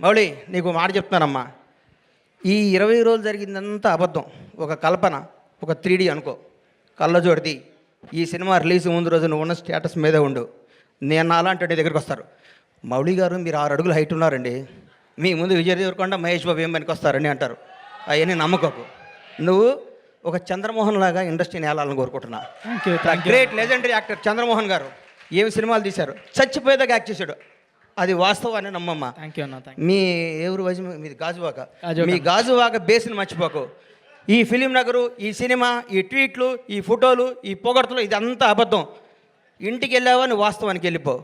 మౌళి నీకు మాట చెప్తున్నానమ్మా. ఈ ఇరవై రోజులు జరిగిందంతా అబద్ధం. ఒక కల్పన ఒక త్రీ అనుకో. కళ్ళజోడిది ఈ సినిమా రిలీజ్ ముందు రోజు నువ్వు ఉన్న స్టేటస్ మీదే ఉండు. నేను అలాంటి దగ్గరికి వస్తారు. మౌళి గారు మీరు ఆరు అడుగులు హైట్ ఉన్నారండి. మీ ముందు విజయ్ దేవరకొండ మహేష్ బాబు ఏం పనికి వస్తారని అంటారు. అవన్నీ నమ్మకోకు నువ్వు ఒక చంద్రమోహన్ లాగా ఇండస్ట్రీని ఏలాలని కోరుకుంటున్నా. గ్రేట్ లెజెండరీ యాక్టర్ చంద్రమోహన్ గారు ఏమి సినిమాలు తీశారు? చచ్చిపోయేదాకా యాక్ట్ చేశాడు. అది వాస్తవాన్ని నమ్మమ్మ. థ్యాంక్ యూ అన్న థ్యాంక్ మీ ఎవరు వయసు మీది గాజువాక. మీ గాజువాక బేస్ని మర్చిపోకు. ఈ ఫిలిం నగరు ఈ సినిమా ఈ ట్వీట్లు ఈ ఫోటోలు ఈ పొగడ్తలు ఇదంతా అబద్ధం. ఇంటికి వెళ్ళావా? నువ్వు వాస్తవానికి వెళ్ళిపో.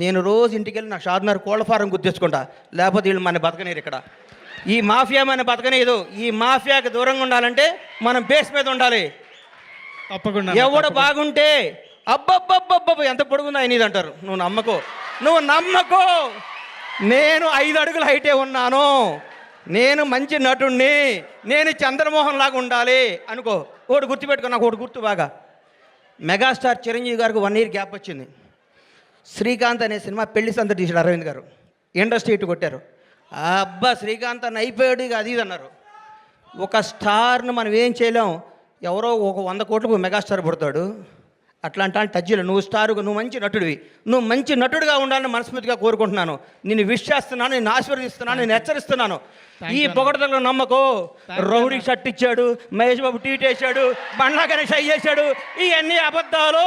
నేను రోజు ఇంటికి వెళ్ళి నా షాద్నర్ కోళ్ళ ఫారం గుర్తించుకుంటా లేకపోతే వీళ్ళు మన బతకనేరు ఇక్కడ. ఈ మాఫియా మన బతకనేదు. ఈ మాఫియాకి దూరంగా ఉండాలంటే మనం బేస్ మీద ఉండాలి. తప్పకుండా ఎవడు బాగుంటే అబ్బబ్బబ్బబ్బబ్బ ఎంత పొడుగుందో ఆయన ఇది అంటారు నువ్వు నమ్మకో. నువ్వు నమ్మకో. నేను ఐదు అడుగుల హైటే ఉన్నాను. నేను మంచి నటుణ్ణి. నేను చంద్రమోహన్ లాగా ఉండాలి. అనుకో. ఒకటి గుర్తుపెట్టుకో నాకు ఒకటి గుర్తు బాగా. మెగాస్టార్ చిరంజీవి గారికి వన్ ఇయర్ గ్యాప్ వచ్చింది. శ్రీకాంత్ అనే సినిమా పెళ్ళి సంత తీసాడు అరవింద్ గారు. ఇండస్ట్రీ ఇటు కొట్టారు. అబ్బా శ్రీకాంత్ అని అయిపోయాడు ఇక అది ఇది అన్నారు. ఒక స్టార్ను మనం ఏం చేయలేం. ఎవరో ఒక వంద కోట్లకు మెగాస్టార్ పుడతాడు. అట్లాంటి వాళ్ళు టచ్ చేయలేవు నువ్వు స్టార్ నువ్వు మంచి నటుడివి. నువ్వు మంచి నటుడిగా ఉండాలని మనస్ఫూర్తిగా కోరుకుంటున్నాను. నిన్ను విష్ చేస్తున్నాను నేను ఆశీర్వదిస్తున్నాను నేను హెచ్చరిస్తున్నాను. ఈ పొగడతలో నమ్మకో. రౌడీ షర్ట్ ఇచ్చాడు మహేష్ బాబు ట్వీట్ వేసాడు బండ్లా గణేష్ అయ్యి చేశాడు ఇవన్నీ అబద్ధాలు.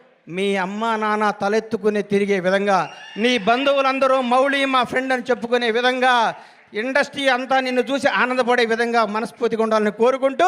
మీ అమ్మ నాన్న తలెత్తుకుని తిరిగే విధంగా నీ బంధువులందరూ మౌళి మా ఫ్రెండ్ అని చెప్పుకునే విధంగా ఇండస్ట్రీ అంతా నిన్ను చూసి ఆనందపడే విధంగా మనస్ఫూర్తిగా ఉండాలని కోరుకుంటూ